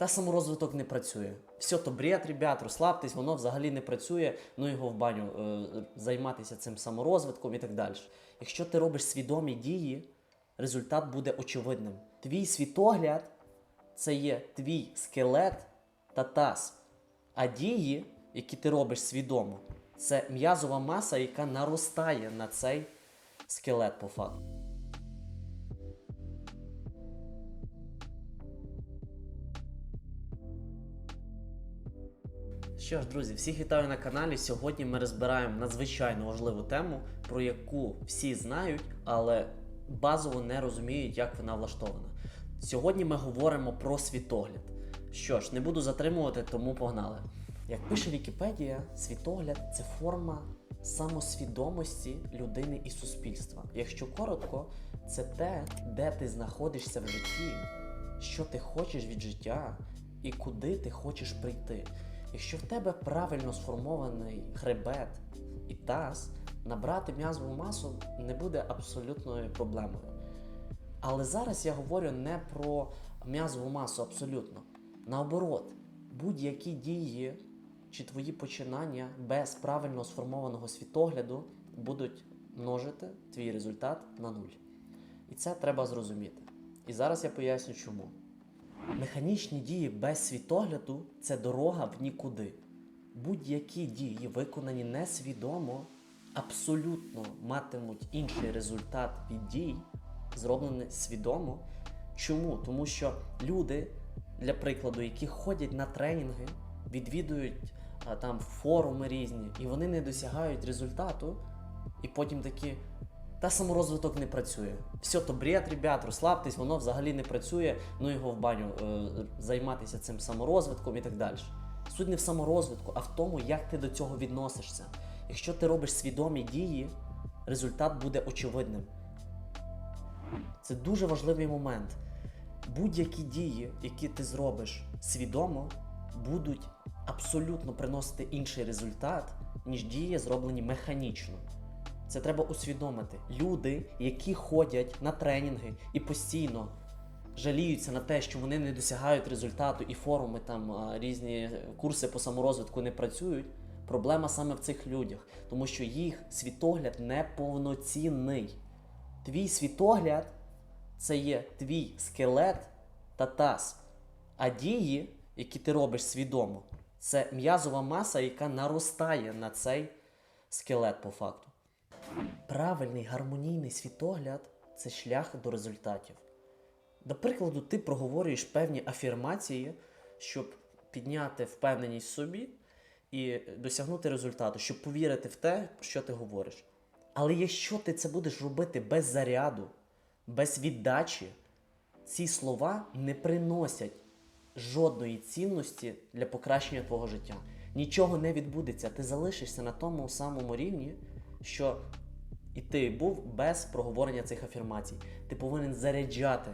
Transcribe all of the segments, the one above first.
та саморозвиток не працює. Все то бред, ребят, розслабтесь, воно взагалі не працює. Ну його в баню е, займатися цим саморозвитком і так далі. Якщо ти робиш свідомі дії, результат буде очевидним. Твій світогляд це є твій скелет та таз. А дії, які ти робиш свідомо, це м'язова маса, яка наростає на цей скелет по факту. Що ж, друзі, всіх вітаю на каналі. Сьогодні ми розбираємо надзвичайно важливу тему, про яку всі знають, але базово не розуміють, як вона влаштована. Сьогодні ми говоримо про світогляд. Що ж, не буду затримувати, тому погнали. Як пише Вікіпедія, світогляд це форма самосвідомості людини і суспільства. Якщо коротко, це те, де ти знаходишся в житті, що ти хочеш від життя і куди ти хочеш прийти. Якщо в тебе правильно сформований хребет і таз, набрати м'язову масу не буде абсолютною проблемою. Але зараз я говорю не про м'язову масу абсолютно. Наоборот, будь-які дії чи твої починання без правильно сформованого світогляду будуть множити твій результат на нуль. І це треба зрозуміти. І зараз я поясню чому. Механічні дії без світогляду це дорога в нікуди. Будь-які дії, виконані несвідомо, абсолютно матимуть інший результат від дій, зроблені свідомо. Чому? Тому що люди, для прикладу, які ходять на тренінги, відвідують а, там форуми різні, і вони не досягають результату, і потім такі. Та саморозвиток не працює. Все то бред, ребят, розслабтесь, воно взагалі не працює. Ну його в баню е, займатися цим саморозвитком і так далі. Суть не в саморозвитку, а в тому, як ти до цього відносишся. Якщо ти робиш свідомі дії, результат буде очевидним. Це дуже важливий момент. Будь-які дії, які ти зробиш свідомо, будуть абсолютно приносити інший результат, ніж дії, зроблені механічно. Це треба усвідомити. Люди, які ходять на тренінги і постійно жаліються на те, що вони не досягають результату, і форуми там різні курси по саморозвитку не працюють. Проблема саме в цих людях, тому що їх світогляд неповноцінний. Твій світогляд це є твій скелет та таз. А дії, які ти робиш свідомо, це м'язова маса, яка наростає на цей скелет по факту. Правильний гармонійний світогляд це шлях до результатів. До прикладу, ти проговорюєш певні афірмації, щоб підняти впевненість в собі і досягнути результату, щоб повірити в те, що ти говориш. Але якщо ти це будеш робити без заряду, без віддачі, ці слова не приносять жодної цінності для покращення твого життя. Нічого не відбудеться, ти залишишся на тому самому рівні, що і ти був без проговорення цих афірмацій. Ти повинен заряджати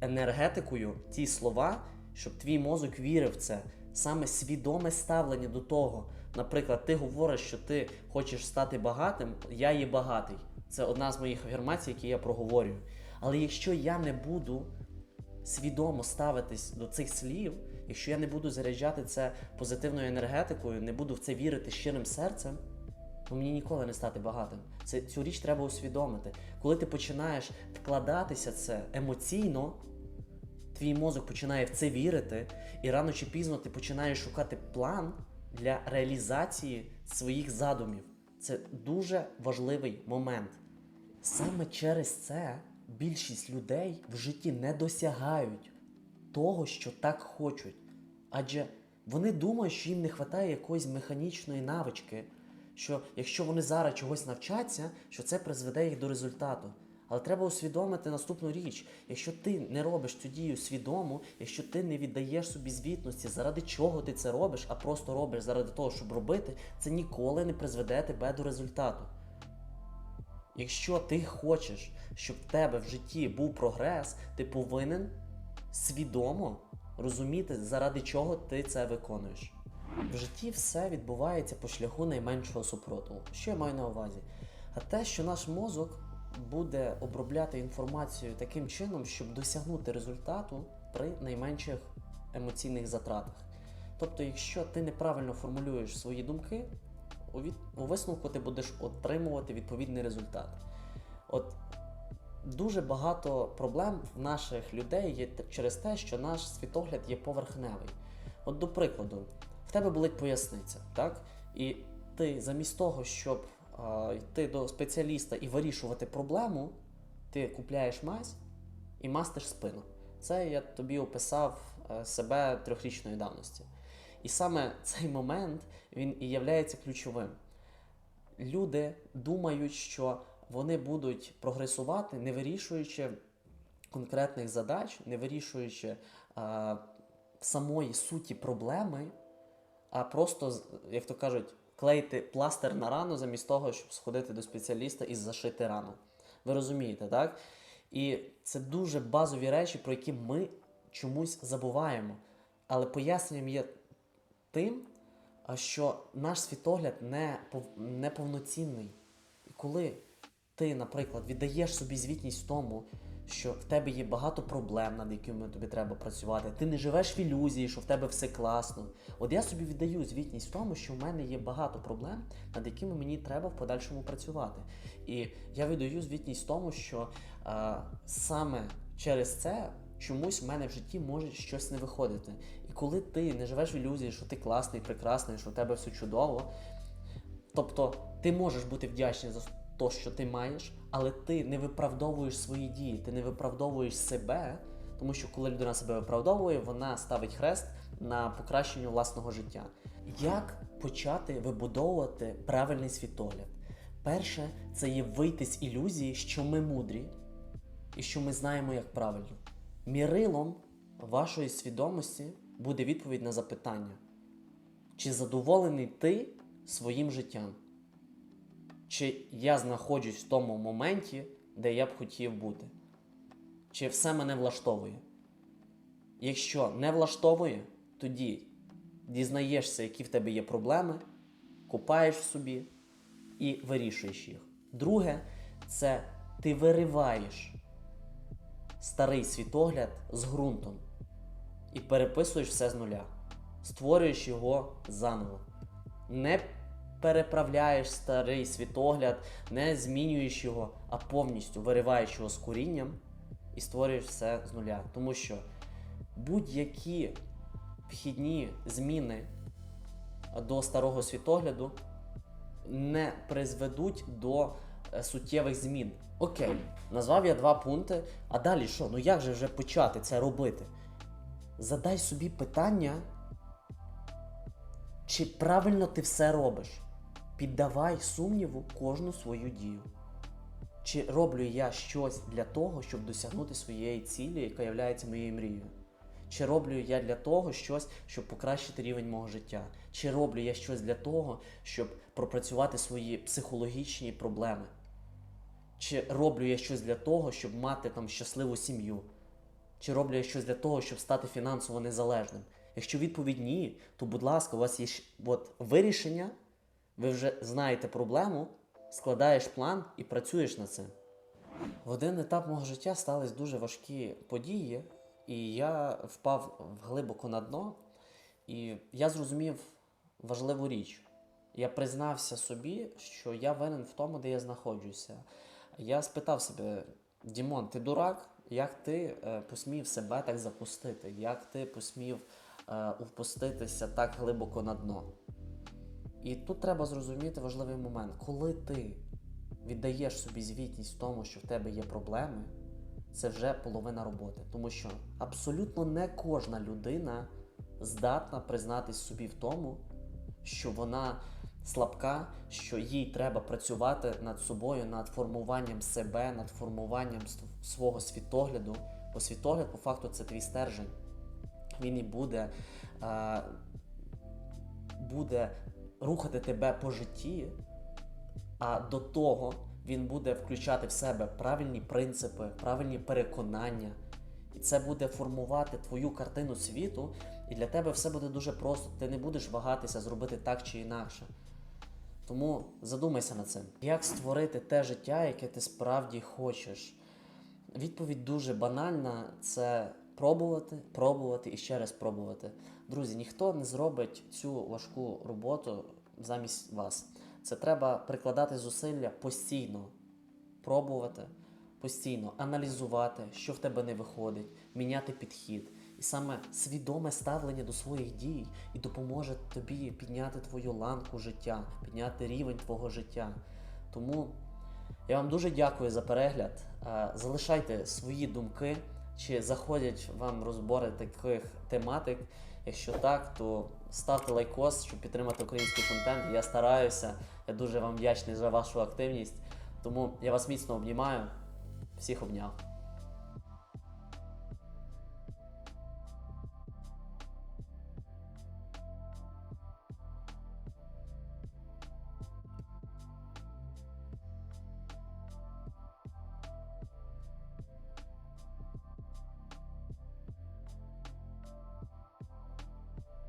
енергетикою ті слова, щоб твій мозок вірив в це. Саме свідоме ставлення до того. Наприклад, ти говориш, що ти хочеш стати багатим, я є багатий. Це одна з моїх афірмацій, які я проговорюю. Але якщо я не буду свідомо ставитись до цих слів, якщо я не буду заряджати це позитивною енергетикою, не буду в це вірити щирим серцем, то мені ніколи не стати багатим. Це, цю річ треба усвідомити. Коли ти починаєш вкладатися це емоційно, твій мозок починає в це вірити, і рано чи пізно ти починаєш шукати план для реалізації своїх задумів. Це дуже важливий момент. Саме через це більшість людей в житті не досягають того, що так хочуть. Адже вони думають, що їм не вистачає якоїсь механічної навички, що якщо вони зараз чогось навчаться, що це призведе їх до результату. Але треба усвідомити наступну річ: якщо ти не робиш цю дію свідомо, якщо ти не віддаєш собі звітності, заради чого ти це робиш, а просто робиш заради того, щоб робити, це ніколи не призведе тебе до результату. Якщо ти хочеш, щоб в тебе в житті був прогрес, ти повинен свідомо розуміти, заради чого ти це виконуєш. В житті все відбувається по шляху найменшого супротиву. Що я маю на увазі? А те, що наш мозок буде обробляти інформацію таким чином, щоб досягнути результату при найменших емоційних затратах. Тобто, якщо ти неправильно формулюєш свої думки, у, висновку ти будеш отримувати відповідний результат. От дуже багато проблем в наших людей є через те, що наш світогляд є поверхневий. От, до прикладу, в тебе болить поясниця, так? І ти замість того, щоб а, йти до спеціаліста і вирішувати проблему, ти купляєш мазь і мастиш спину. Це я тобі описав е, себе трьохрічної давності. І саме цей момент він і являється ключовим. Люди думають, що вони будуть прогресувати, не вирішуючи конкретних задач, не вирішуючи а, самої суті проблеми, а просто, як то кажуть, клеїти пластир на рану замість того, щоб сходити до спеціаліста і зашити рану. Ви розумієте, так? І це дуже базові речі, про які ми чомусь забуваємо. Але поясненням є тим, що наш світогляд не, не повноцінний. І коли ти, наприклад, віддаєш собі звітність в тому, що в тебе є багато проблем, над якими тобі треба працювати, ти не живеш в ілюзії, що в тебе все класно. От я собі віддаю звітність в тому, що в мене є багато проблем, над якими мені треба в подальшому працювати. І я віддаю звітність в тому, що а, саме через це чомусь в мене в житті може щось не виходити. І коли ти не живеш в ілюзії, що ти класний, прекрасний, що в тебе все чудово, тобто ти можеш бути вдячний за те, що ти маєш, але ти не виправдовуєш свої дії, ти не виправдовуєш себе, тому що коли людина себе виправдовує, вона ставить хрест на покращення власного життя. Як почати вибудовувати правильний світогляд? Перше, це є вийти з ілюзії, що ми мудрі і що ми знаємо, як правильно. Мірилом вашої свідомості буде відповідь на запитання: чи задоволений ти своїм життям? Чи я знаходжусь в тому моменті, де я б хотів бути? Чи все мене влаштовує? Якщо не влаштовує, тоді дізнаєшся, які в тебе є проблеми, купаєш в собі і вирішуєш їх. Друге, це ти вириваєш старий світогляд з ґрунтом і переписуєш все з нуля, створюєш його заново. Не переправляєш старий світогляд, не змінюєш його, а повністю вириваєш його з корінням і створюєш все з нуля. Тому що будь-які вхідні зміни до старого світогляду не призведуть до е, суттєвих змін. Окей, назвав я два пункти. А далі що? Ну як же вже почати це робити? Задай собі питання, чи правильно ти все робиш. Піддавай сумніву кожну свою дію. Чи роблю я щось для того, щоб досягнути своєї цілі, яка є моєю мрією? Чи роблю я для того щось, щоб покращити рівень мого життя? Чи роблю я щось для того, щоб пропрацювати свої психологічні проблеми? Чи роблю я щось для того, щоб мати там щасливу сім'ю? Чи роблю я щось для того, щоб стати фінансово незалежним? Якщо відповідь ні, то будь ласка, у вас є от, вирішення, ви вже знаєте проблему, складаєш план і працюєш над цим. В один етап мого життя стались дуже важкі події, і я впав глибоко на дно, і я зрозумів важливу річ. Я признався собі, що я винен в тому, де я знаходжуся. Я спитав себе: Дімон, ти дурак? Як ти е, посмів себе так запустити? Як ти посмів е, впуститися так глибоко на дно? І тут треба зрозуміти важливий момент, коли ти віддаєш собі звітність в тому, що в тебе є проблеми, це вже половина роботи. Тому що абсолютно не кожна людина здатна признатись собі в тому, що вона слабка, що їй треба працювати над собою, над формуванням себе, над формуванням свого світогляду. Бо світогляд, по факту, це твій стержень. Він і буде, буде рухати тебе по житті, а до того він буде включати в себе правильні принципи, правильні переконання. І це буде формувати твою картину світу, і для тебе все буде дуже просто. Ти не будеш вагатися зробити так чи інакше. Тому задумайся над цим. Як створити те життя, яке ти справді хочеш? Відповідь дуже банальна: це пробувати, пробувати і ще раз пробувати. Друзі, ніхто не зробить цю важку роботу замість вас. Це треба прикладати зусилля постійно, пробувати, постійно аналізувати, що в тебе не виходить, міняти підхід. І саме свідоме ставлення до своїх дій і допоможе тобі підняти твою ланку життя, підняти рівень твого життя. Тому я вам дуже дякую за перегляд. Е, Залишайте свої думки, чи заходять вам розбори таких тематик. Якщо так, то ставте лайкос, щоб підтримати український контент. Я стараюся. Я дуже вам вдячний за вашу активність. Тому я вас міцно обнімаю. Всіх обняв.